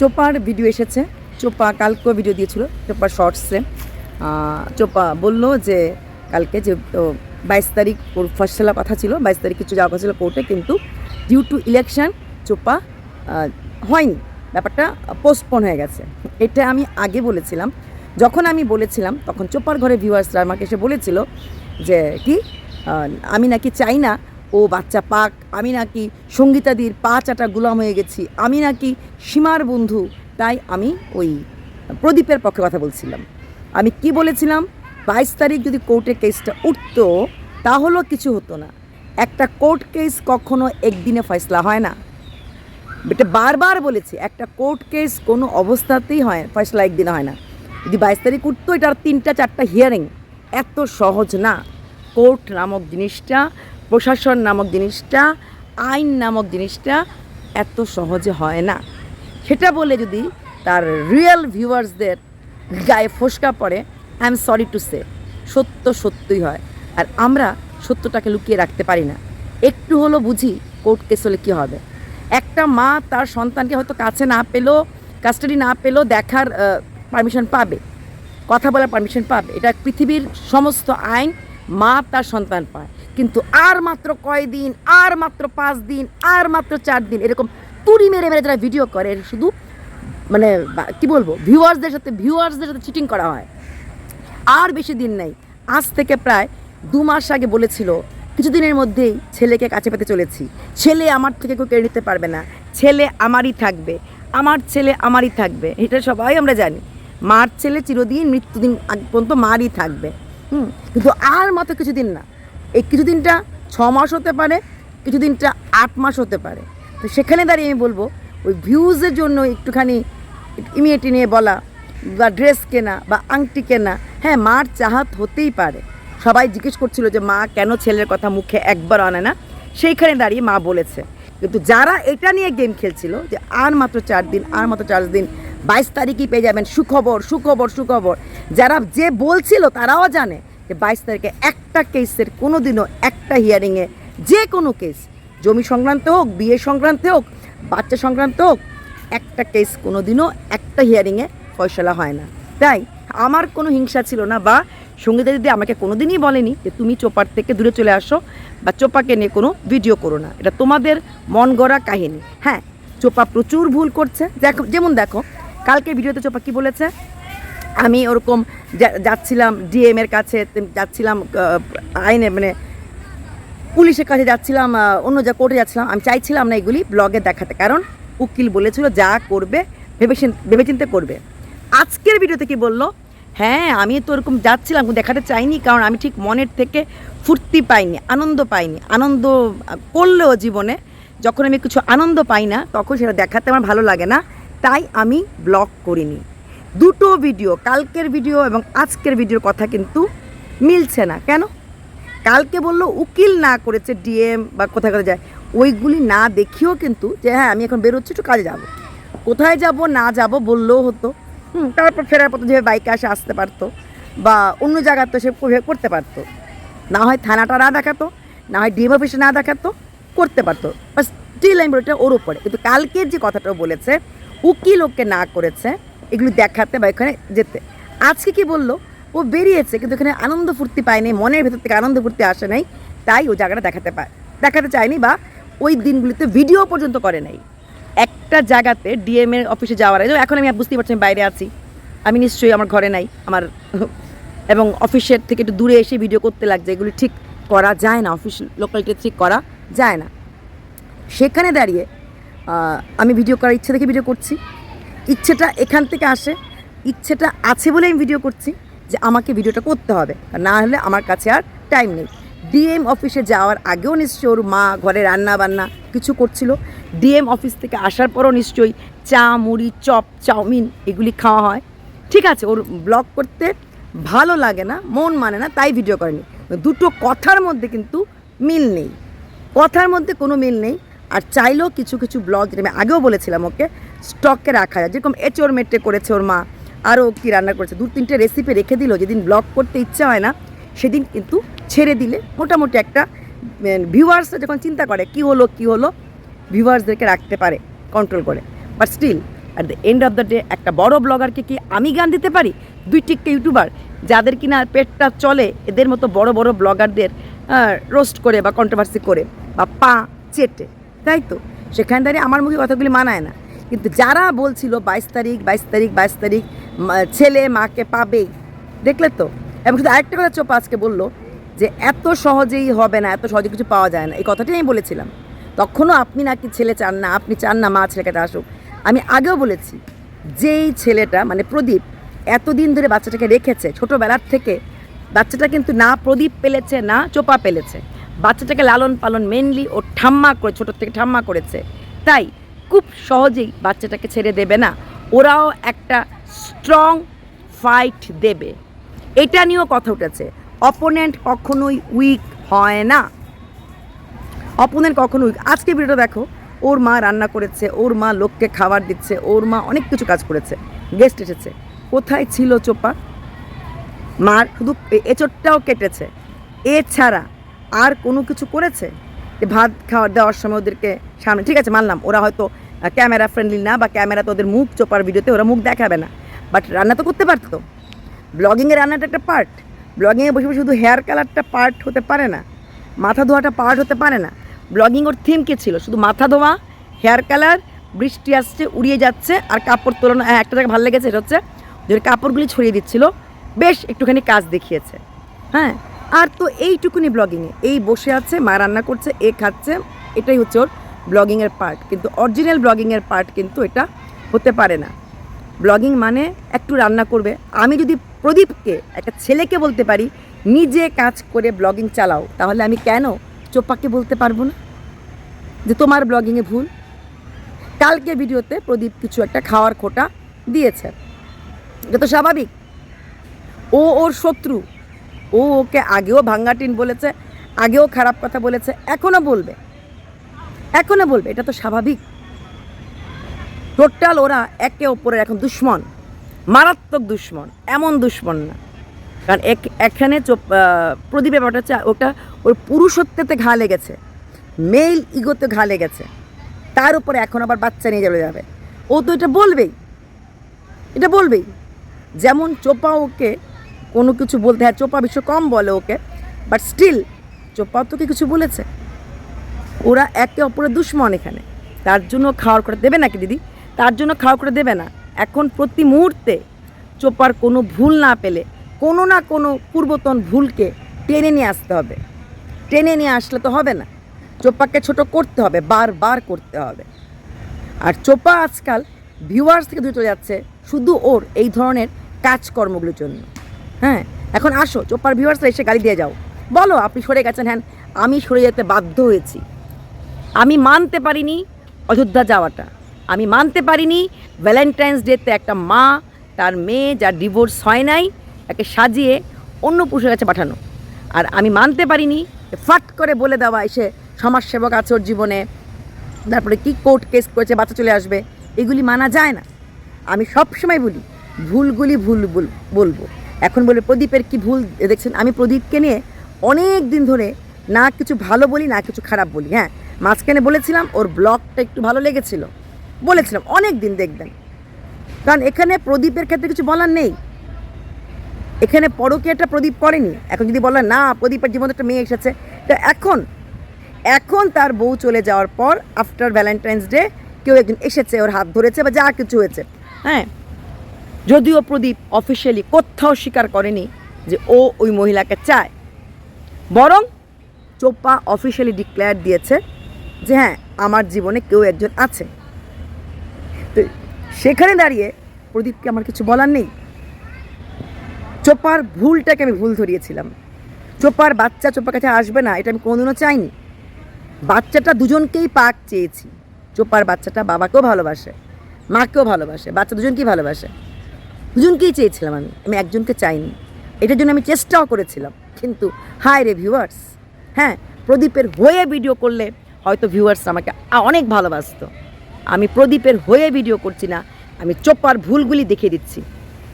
চোপার video এসেছে। চোপা কালকেও video দিয়েছিল, চোপার শর্টসে চোপা বলল যে কালকে যে বাইশ তারিখ ওর ফসলা কথা ছিল, বাইশ তারিখ কিছু যাওয়া ছিল কোর্টে কিন্তু ডিউ টু ইলেকশন চোপা হয়নি। ব্যাপারটা পোস্টপোন হয়ে গেছে। এটা আমি আগে বলেছিলাম। যখন আমি বলেছিলাম, তখন চোপার ঘরে ভিউয়ার্সরা আমাকে এসে বলেছিল যে কি আমি নাকি চাই না ও বাচ্চা পাক, আমি নাকি সঙ্গীতাদির পা চাটা গুলাম হয়ে গেছি, আমি নাকি সীমার বন্ধু, তাই আমি ওই প্রদীপের পক্ষে কথা বলছিলাম। আমি কি বলেছিলাম? বাইশ তারিখ যদি কোর্টে কেসটা উঠতো, তাহলেও কিছু হতো না। একটা কোর্ট কেস কখনো একদিনে ফয়সলা হয় না। এটা বারবার বলেছি, একটা কোর্ট কেস কোনো অবস্থাতেই হয়, ফয়সলা একদিনে হয় না। যদি বাইশ তারিখ উঠতো, এটার তিনটা, চারটা হিয়ারিং এত সহজ না। কোর্ট নামক জিনিসটা প্রশাসন নামক জিনিসটা, আইন নামক জিনিসটা এত সহজে হয় না। সেটা বলে যদি তার রিয়েল ভিউয়ার্সদের গায়ে ফোসকা পড়ে I am sorry to say সত্য সত্যই হয়। আর আমরা সত্যটাকে লুকিয়ে রাখতে পারি না। একটু হলো বুঝি কোর্ট কেস হলে কী হবে। একটা মা তার সন্তানকে হয়তো কাছে না পেলেও কাস্টাডি না পেলেও দেখার পারমিশন পাবে। কথা বলার পারমিশন পাবে। এটা পৃথিবীর সমস্ত আইন মা তার সন্তান পায়। কিন্তু আর মাত্র কয়দিন, আর মাত্র পাঁচ দিন, আর মাত্র চার দিন এরকম তুড়ি মেরে মেরে যারা ভিডিও করে শুধু মানে কি বলব ভিউয়ার্সদের সাথে ভিউয়ার্সদের সাথে চিটিং করা হয়। আর বেশি দিন নেই। আজ থেকে প্রায় দু মাস আগে বলেছিল, কিছুদিনের মধ্যেই ছেলেকে কাছে পেতে চলেছি। ছেলে আমার থেকে কেউ কেড়ে নিতে পারবে না। ছেলে আমারই থাকবে। আমার ছেলে আমারই থাকবে। এটা সবাই আমরা জানি। মার ছেলে চিরদিন মৃত্যুদিন পর্যন্ত মারই থাকবে। হুম, কিন্তু আর মাত্র কিছুদিন না। এই কিছুদিনটা ছ মাস হতে পারে, কিছুদিনটা আট মাস হতে পারে। তো সেখানে দাঁড়িয়ে আমি বলব, ওই ভিউজের জন্য একটুখানি ইমিয়েটি নিয়ে বলা, বা ড্রেস কেনা, বা আংটি কেনা হ্যাঁ মার চাহাত হতেই পারে। সবাই জিজ্ঞেস করছিল যে, মা, কেন ছেলের কথা মুখে একবার আনে না? সেইখানে দাঁড়িয়ে মা বলেছে। কিন্তু যারা এটা নিয়ে গেম খেলছিল, যে আর মাত্র চার দিন, আর মাত্র চার দিন বাইশ তারিখই পেয়ে যাবেন। সুখবর সুখবর সুখবর। যারা যে বলছিল তারাও জানে যে বাইশ তারিখে একটা কেসের কোনো দিনও একটা হিয়ারিংয়ে যে কোনো কেস, জমি সংক্রান্ত হোক, বিয়ে সংক্রান্ত হোক, বাচ্চা সংক্রান্ত হোক, একটা কেস কোনো দিনও একটা হিয়ারিংয়ে ফয়সলা হয় না। তাই আমার কোনো হিংসা ছিল না বা সঙ্গীতা দিদি আমাকে কোনোদিনই বলেনি যে তুমি চোপার থেকে দূরে চলে আসো বা চোপাকে নিয়ে কোনো ভিডিও করো না। এটা তোমাদের মন গড়া কাহিনী। হ্যাঁ চোপা প্রচুর ভুল করছে। দেখো, যেমন দেখো কালকে ভিডিওতে চোপা কি বলেছে? আমি ওরকম যাচ্ছিলাম ডিএম এর কাছে যাচ্ছিলাম আইনে মানে পুলিশের কাছে যাচ্ছিলাম অন্য যা কোর্টে যাচ্ছিলাম, আমি চাইছিলাম না এগুলি ব্লগে দেখাতে। কারণ উকিল বলেছিল যা করবে ভেবে ভেবেচিন্তে করবে। আজকের ভিডিওতে কি বলল? হ্যাঁ আমি তো ওরকম যাচ্ছিলাম দেখাতে চাইনি, কারণ আমি ঠিক মনের থেকে ফুর্তি পাইনি, আনন্দ পাইনি। আনন্দ করলেও জীবনে যখন আমি কিছু আনন্দ পাই না, তখন সেটা দেখাতে আমার ভালো লাগে না। তাই আমি ব্লগ করিনি। দুটো ভিডিও, কালকের ভিডিও এবং আজকের ভিডিওর কথা কিন্তু মিলছে না। কেন? কালকে বলল উকিল না করেছে ডিএম বা কোথায় কোথায় যায়। ওইগুলি না দেখিয়েও কিন্তু যে হ্যাঁ আমি এখন বেরোচ্ছি, একটু কাজে যাব। কোথায় যাব, না যাব বললেও হতো। হুম, তারপর ফেরার পথে যেভাবে বাইকে আসে, আসতে পারতো বা অন্য জায়গার তো সে করে- করতে পারতো। না হয় থানাটা না দেখাতো, না হয় ডিএম অফিসে না দেখাতো, করতে পারতো। বাস স্টিল আমি ওর উপরে। কিন্তু কালকের যে কথাটা বলেছে উকিল ওকে না করেছে, এগুলি দেখাতে বা এখানে যেতে। আজকে কি বলল? ও বেরিয়েছে, কিন্তু এখানে আনন্দ ফুর্তি পায়নি মনের ভেতর থেকে আনন্দ ফুর্তি আসে নাই, তাই ও জায়গাটা দেখাতে পায়, দেখাতে চায়নি বা ওই দিনগুলিতে ভিডিও পর্যন্ত করে নাই। একটা জায়গাতে ডিএম এর অফিসে যাওয়ার আগে এখন আমি বুঝতেই পারছি বাইরে আছি। আমি নিশ্চয়ই আমার ঘরে নাই, আমার এবং অফিসের থেকে একটু দূরে এসে ভিডিও করতে লাগছে, এগুলি ঠিক করা যায় না অফিস লোকালিটি ঠিক করা যায় না। সেখানে দাঁড়িয়ে আমি ভিডিও করার ইচ্ছে থেকে ভিডিও করছি। ইচ্ছেটা এখান থেকে আসে। ইচ্ছেটা আছে বলে আমি ভিডিও করছি যে আমাকে ভিডিওটা করতে হবে। না হলে আমার কাছে আর টাইম নেই। ডিএম অফিসে যাওয়ার আগেও নিশ্চয়ই ওর মা, ঘরে রান্না বান্না কিছু করছিল। ডিএম অফিস থেকে আসার পরও নিশ্চয়ই চা, মুড়ি, চপ, চাউমিন এগুলি খাওয়া হয়। ঠিক আছে, ওর ব্লগ করতে ভালো লাগে না, মন মানে না, তাই ভিডিও করেনি। দুটো কথার মধ্যে কিন্তু মিল নেই। কথার মধ্যে কোনো মিল নেই। আর চাইলেও কিছু কিছু ব্লগ যেটা আমি আগেও বলেছিলাম, ওকে স্টকে রাখা যায়। যেরকম এচোর মেটে করেছে ওর মা, আরও কী রান্না করেছে। দু তিনটে রেসিপি রেখে দিল, যেদিন ব্লগ করতে ইচ্ছা হয় না, সেদিন কিন্তু ছেড়ে দিলে মোটামুটি একটা ভিউয়ার্সরা যখন চিন্তা করে, কি হলো কি হলো ভিউয়ার্সদেরকে রাখতে পারে কন্ট্রোল করে। But still at the end of the day একটা বড় ব্লগারকে কি আমি গান দিতে পারি? দুই টিক্কা ইউটিউবার যাদের কিনা পেটটা চলে, এদের মতো বড় বড় ব্লগারদের রোস্ট করে বা কন্ট্রোভার্সি করে, বা পা চেটে। তাই তো? সেখান দাঁড়িয়ে আমার মুখে কথাগুলি মানায় না। কিন্তু যারা বলছিল বাইশ তারিখ বাইশ তারিখ বাইশ তারিখ ছেলে মাকে পাবেই দেখলে তো? এবং শুধু আরেকটা কথা চোপা আজকে বলল যে এত সহজেই হবে না, এত সহজে কিছু পাওয়া যায় না। এই কথাটাই আমি বলেছিলাম। তখনও আপনি নাকি ছেলে চান না, আপনি চান না মা ছেলেকে আসুক। আমি আগেও বলেছি, যেই ছেলেটা মানে প্রদীপ, এতদিন ধরে বাচ্চাটাকে রেখেছে, ছোটোবেলার থেকে, বাচ্চাটা কিন্তু না প্রদীপ পেলেছে, না চোপা পেলেছে। বাচ্চাটাকে লালন পালন মেনলি ও ঠাম্মা করে ছোটোর থেকে ঠাম্মা করেছে। তাই খুব সহজেই বাচ্চাটাকে ছেড়ে দেবে না। ওরাও একটা স্ট্রং ফাইট দেবে। এটা নিয়েও কথা উঠেছে। অপোনেন্ট কখনোই উইক হয় না। অপোনেন্ট কখনো উইক আজকে ভিডিওটা দেখো। ওর মা রান্না করেছে, ওর মা লোককে খাবার দিচ্ছে, ওর মা অনেক কিছু কাজ করেছে। গেস্ট এসেছে। কোথায় ছিল চোপা? মার শুধু এ- এঁচোড়টাও কেটেছে। এছাড়া আর কোনো কিছু করেছে? যে ভাত খাওয়ার দেওয়ার সময় ওদেরকে সামনে, ঠিক আছে, মানলাম, ওরা হয়তো ক্যামেরা ফ্রেন্ডলি না বা ক্যামেরাতে ওদের মুখ চোপার ভিডিওতে ওরা মুখ দেখাবে না। বাট রান্না তো করতে পারতো। ব্লগিংয়ে রান্নাটা একটা পার্ট ব্লগিংয়ে বসে বসে শুধু হেয়ার কালারটা পার্ট হতে পারে না, মাথা ধোয়াটা পার্ট হতে পারে না। ব্লগিং ওর থিম কে ছিল? শুধু মাথা ধোয়া হেয়ার কালার বৃষ্টি আসছে, উড়িয়ে যাচ্ছে, আর কাপড় তোলানো হ্যাঁ একটা জায়গায় ভালো লেগেছে, এটা হচ্ছে যে কাপড়গুলি ছড়িয়ে দিচ্ছিল, বেশ একটুখানি কাজ দেখিয়েছে। হ্যাঁ আর তো এইটুকুনি ব্লগিংয়ে এই বসে আছে, মা রান্না করছে, এ খাচ্ছে, এটাই হচ্ছে ওর ব্লগিংয়ের পার্ট কিন্তু অরিজিনাল ব্লগিংয়ের পার্ট কিন্তু এটা হতে পারে না। ব্লগিং মানে একটু রান্না করবে। আমি যদি প্রদীপকে, একটা ছেলেকে বলতে পারি, নিজে কাজ করে ব্লগিং চালাও, তাহলে আমি কেন চোপাকে বলতে পারব না? যে তোমার ব্লগিংয়ে ভুল। কালকে ভিডিওতে প্রদীপ কিছু একটা খাওয়ার খোটা দিয়েছে। এটা তো স্বাভাবিক। ও ওর শত্রু। ও ওকে আগেও ভাঙ্গাটিন বলেছে, আগেও খারাপ কথা বলেছে এখনও বলবে। এখনও বলবে, এটা তো স্বাভাবিক। টোটাল ওরা একে অপরের এখন দুশ্মন, মারাত্মক দুশ্মন, এমন দুশ্মন না। কারণ এক- এখানে প্রদীপের ব্যাপারটা হচ্ছে, ওটা ওর পুরুষত্বেতে ঘা লেগেছে মেল ইগোতে ঘা লেগেছে, তার উপরে এখন আবার বাচ্চা নিয়ে চলে যাবে। ও তো এটা বলবেই এটা বলবেই। যেমন চোপা ওকে কোনো কিছু বলতে হ্যাঁ চোপা বিশ্ব কম বলে ওকে বাট স্টিল চোপাও তোকে কিছু বলেছে। ওরা একে অপরের দুশ্মন এখানে। তার জন্য খাওয়ার করে দেবে নাকি দিদি? তার জন্য খাওয়ার করে দেবে না। এখন প্রতি মুহূর্তে চোপার কোনো ভুল না পেলে, কোনো না কোনো পূর্বতন ভুলকে টেনে নিয়ে আসতে হবে। টেনে নিয়ে আসলে তো হবে না। চোপাকে ছোট করতে হবে, বারবার করতে হবে। আর চোপা আজকাল ভিউয়ার্স থেকে দূরে চলে যাচ্ছে শুধু ওর এই ধরনের কাজকর্মগুলোর জন্য। হ্যাঁ এখন আসো চোপার ভিউয়ার্সরা এসে গাড়ি দিয়ে যাও। বলো, আপনি সরে গেছেন হ্যাঁ আমি সরে যেতে বাধ্য হয়েছি। আমি মানতে পারিনি অযোধ্যা যাওয়াটা। আমি মানতে পারিনি ভ্যালেন্টাইন্স ডেতে একটা মা, তার মেয়ে, যার ডিভোর্স হয় নাই, তাকে সাজিয়ে অন্য পুরুষের কাছে পাঠানো। আর আমি মানতে পারিনি ফাট করে বলে দেওয়া এসে সমাজসেবক আছে ওর জীবনে, তারপরে কি কোর্ট কেস করেছে, বাচ্চা চলে আসবে, এগুলি মানা যায় না। আমি সব সময় বলি, ভুলগুলি ভুল বল- বলব। এখন বলে প্রদীপের কি ভুল দেখছেন, আমি প্রদীপকে নিয়ে অনেক দিন ধরে না কিছু ভালো বলি, না কিছু খারাপ বলি হ্যাঁ। মাঝখানে বলেছিলাম, ওর ব্লগটা একটু ভালো লেগেছিল। বলেছিলাম, অনেক দিন দেখবেন। কারণ এখানে প্রদীপের ক্ষেত্রে কিছু বলার নেই। এখানে পরকীয়াটা প্রদীপ করেনি। এখন যদি বলেন না, প্রদীপের জীবনে একটা মেয়ে এসেছে। তা এখন এখন তার বউ চলে যাওয়ার পর আফটার ভ্যালেন্টাইন্স ডে কেউ একজন এসেছে, ওর হাত ধরেছে বা যা কিছু হয়েছে। হ্যাঁ যদিও প্রদীপ অফিসিয়ালি কোথাও স্বীকার করেনি যে ও ওই মহিলাকে চায়। বরং চোপা অফিসিয়ালি ডিক্লেয়ার দিয়েছে যে হ্যাঁ আমার জীবনে কেউ একজন আছে। তো সেখানে দাঁড়িয়ে প্রদীপকে আমার কিছু বলার নেই। চোপার ভুলটাকে আমি ভুল ধরিয়েছিলাম। চোপার বাচ্চা চোপার কাছে আসবে না, এটা আমি কোনোদিনও চাইনি। বাচ্চাটা দুজনকেই পাক চেয়েছি। চোপার বাচ্চাটা বাবাকেও ভালোবাসে, মাকেও ভালোবাসে, বাচ্চা দুজনকেই ভালোবাসে। দুজনকেই চেয়েছিলাম আমি। আমি একজনকে চাইনি। এটার জন্য আমি চেষ্টাও করেছিলাম। কিন্তু হাই রে ভিউয়ার্স হ্যাঁ প্রদীপের হয়ে ভিডিও করলে হয়তো ভিউয়ার্স আমাকে অনেক ভালোবাসতো। আমি প্রদীপের হয়ে ভিডিও করছি না। আমি চোপার ভুলগুলি দেখিয়ে দিচ্ছি।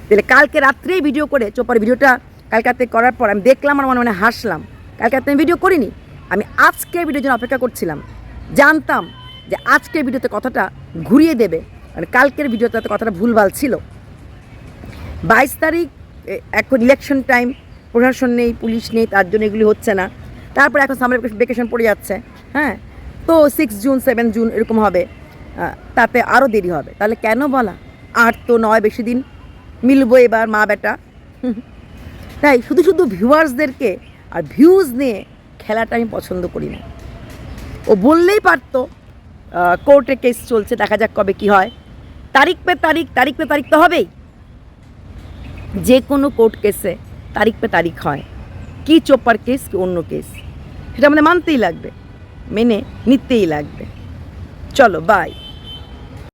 তাহলে কালকে রাত্রেই ভিডিও করে চোপার ভিডিওটা কালকাতে করার পর আমি দেখলাম আর মনে মনে হাসলাম। কালকাতে আমি ভিডিও করিনি। আমি আজকের ভিডিওর জন্য অপেক্ষা করছিলাম। জানতাম যে আজকের ভিডিওতে কথাটা ঘুরিয়ে দেবে। মানে কালকের ভিডিওতে কথাটা ভুলভাল ছিল। বাইশ তারিখ এখন ইলেকশন টাইম প্রশাসন নেই, পুলিশ নেই, তার জন্য এগুলি হচ্ছে না। তারপর এখন সামার ভেকেশন পড়ে যাচ্ছে হ্যাঁ? তো সিক্স জুন সেভেন জুন এরকম হবে। তাতে আরও দেরি হবে। তাহলে কেন বলা? আট তো নয় বেশি দিন। মিলবো এবার, মা বেটা। তাই শুধু শুধু ভিউয়ার্সদেরকে আর ভিউজ নিয়ে খেলাটা আমি পছন্দ করি না। ও বললেই পারতো কোর্টে কেস চলছে, দেখা যাক কবে কি হয়। তারিখ পে তারিখ তারিখ পে তারিখ তো হবেই। যে কোনো কোর্ট কেসে তারিখ পে তারিখ হয়। কি চোপার কেস, কি অন্য কেস। সেটা আমাদের মানতেই লাগবে, মেনে নিতেই লাগবে। চলো বাই